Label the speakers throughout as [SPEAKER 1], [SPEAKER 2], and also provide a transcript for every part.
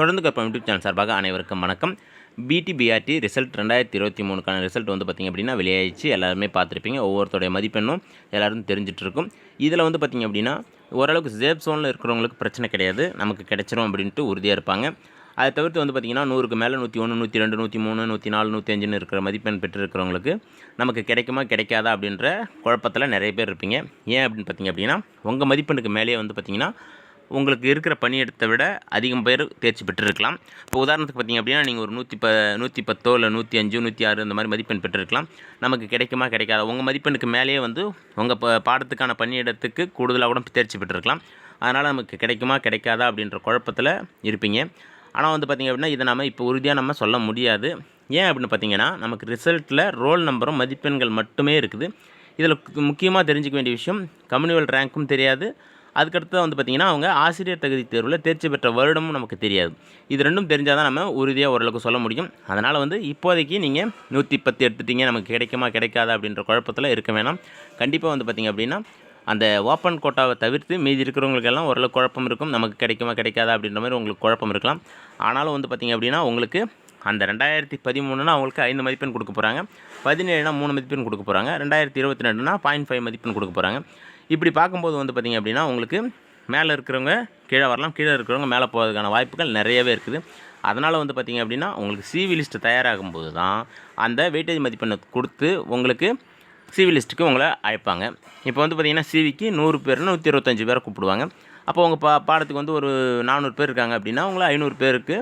[SPEAKER 1] தொடர்ந்து கற்பம் YouTube channel சார்பாக அனைவருக்கும் வணக்கம். பிடிபிஆர்டி ரிசல்ட் ரெண்டாயிரத்தி இருபத்தி மூணுக்கான ரிசல்ட் வந்து பார்த்திங்க அப்படின்னா வெளியாகிடுச்சு எல்லாருமே பார்த்துருப்பீங்க. ஒவ்வொருத்தோடைய மதிப்பெண்ணும் எல்லாரும் தெரிஞ்சிட்ருக்கும். இதில் வந்து பார்த்திங்க அப்படின்னா ஓரளவுக்கு சேஃப் சோனில் இருக்கிறவங்களுக்கு பிரச்சனை கிடையாது. நமக்கு கிடைச்சிரும் அப்படின்ட்டு உறுதியாக இருப்பாங்க. அதை தவிர்த்து வந்து பார்த்திங்கன்னா நூறுக்கு மேலே நூற்றி ஒன்று நூற்றி ரெண்டு நூற்றி மூணு நூற்றி நாலு நூற்றி அஞ்சுன்னு இருக்கிற மதிப்பெண் பெற்றிருக்கிறவங்களுக்கு நமக்கு கிடைக்குமா கிடைக்காதா அப்படின்ற குழப்பத்தில் நிறைய பேர் இருப்பீங்க. ஏன் அப்படின்னு பார்த்தீங்க அப்படின்னா உங்கள் மதிப்பெண்ணுக்கு மேலேயே வந்து பார்த்திங்கன்னா உங்களுக்கு இருக்கிற பணியிடத்தை விட அதிகம் பேர் தேர்ச்சி பெற்றிருக்கலாம். இப்போ உதாரணத்துக்கு பார்த்தீங்க அப்படின்னா நீங்கள் ஒரு நூற்றி ப நூற்றி பத்தோ இல்லை நூற்றி அஞ்சு நூற்றி ஆறு இந்த மாதிரி மதிப்பெண் பெற்றிருக்கலாம். நமக்கு கிடைக்குமா கிடைக்காது? உங்கள் மதிப்பெண்ணுக்கு மேலேயே வந்து உங்கள் ப பாடத்துக்கான பணியிடத்துக்கு கூடுதலாக கூட தேர்ச்சி பெற்றிருக்கலாம். அதனால் நமக்கு கிடைக்குமா கிடைக்காதா அப்படின்ற குழப்பத்தில் இருப்பீங்க. ஆனால் வந்து பார்த்திங்க அப்படின்னா இதை நம்ம இப்போ உறுதியாக நம்ம சொல்ல முடியாது. ஏன் அப்படின்னு பார்த்தீங்கன்னா நமக்கு ரிசல்ட்டில் ரோல் நம்பரும் மதிப்பெண்கள் மட்டுமே இருக்குது. இதில் முக்கியமாக தெரிஞ்சிக்க வேண்டிய விஷயம் கம்யூனிவல் ரேங்க்கும் தெரியாது. அதுக்கடுத்து வந்து பார்த்திங்கன்னா அவங்க ஆசிரியர் தகுதி தேர்வில் தேர்ச்சி பெற்ற வருடமும் நமக்கு தெரியாது. இது ரெண்டும் தெரிஞ்சால் தான் நம்ம உறுதியாக ஓரளவுக்கு சொல்ல முடியும். அதனால் வந்து இப்போதைக்கு நீங்கள் நூற்றி பத்து எடுத்துட்டீங்க நமக்கு கிடைக்குமா கிடைக்காதா அப்படின்ற குழப்பத்தில் இருக்க வேணாம். கண்டிப்பாக வந்து பார்த்திங்க அப்படின்னா அந்த ஓப்பன் கோட்டாவை தவிர்த்து மீதி இருக்கிறவங்களுக்கெல்லாம் ஓரளவு குழப்பம் இருக்கும். நமக்கு கிடைக்குமா கிடைக்காதா அப்படின்ற மாதிரி உங்களுக்கு குழப்பம் இருக்கலாம். ஆனாலும் வந்து பார்த்திங்க அப்படின்னா உங்களுக்கு அந்த ரெண்டாயிரத்தி பதிமூணுனா அவங்களுக்கு ஐந்து மதிப்பெண் கொடுக்க போகிறாங்க பதினேழுனா மூணு மதிப்பெண் கொடுக்க போகிறாங்க ரெண்டாயிரத்தி இருபத்தி ரெண்டுனா பாயிண்ட் ஃபைவ் மதிப்பெண் கொடுக்க போகிறாங்க இப்படி பார்க்கும்போது வந்து பார்த்திங்க அப்படின்னா உங்களுக்கு மேலே இருக்கிறவங்க கீழே வரலாம். கீழே இருக்கிறவங்க மேலே போகிறதுக்கான வாய்ப்புகள் நிறையவே இருக்குது. அதனால் வந்து பார்த்திங்க அப்படின்னா உங்களுக்கு சிவி லிஸ்ட் தயாராகும் போது தான் அந்த வெயிட்டேஜ் மதிப்பெண்ணை கொடுத்து உங்களுக்கு சிவி லிஸ்ட்டுக்கு உங்களை அழைப்பாங்க. இப்போ வந்து பார்த்திங்கன்னா சிவிக்கு நூறு பேர் நூற்றி இருபத்தஞ்சி பேரை கூப்பிடுவாங்க. அப்போ உங்கள் பா பாடத்துக்கு வந்து ஒரு நானூறு பேர் இருக்காங்க அப்படின்னா உங்களை ஐநூறு பேருக்கு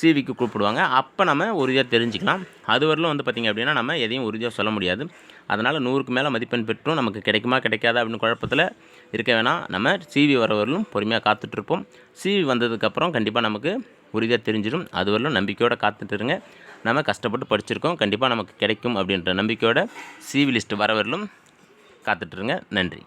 [SPEAKER 1] சிவிக்கு கூப்பிடுவாங்க. அப்போ நம்ம உறுதியாக தெரிஞ்சுக்கலாம். அதுவரையிலும் வந்து பார்த்திங்க அப்படின்னா நம்ம எதையும் உறுதியாக சொல்ல முடியாது. அதனால் நூறுக்கு மேலே மதிப்பெண் பெற்றும் நமக்கு கிடைக்குமா கிடைக்காதா அப்படின்னு குழப்பத்தில் இருக்க வேணாம். நம்ம சிவி வர பொறுமையாக காத்துட்ருப்போம் சிவி வந்ததுக்கப்புறம் கண்டிப்பாக நமக்கு உறுதியாக தெரிஞ்சிடும் அதுவரையிலும் நம்பிக்கையோடு காத்துட்டுருங்க நம்ம கஷ்டப்பட்டு படிச்சிருக்கோம். கண்டிப்பாக நமக்கு கிடைக்கும் அப்படின்ற நம்பிக்கையோட சிவி லிஸ்ட் வர காத்துட்ருங்க நன்றி.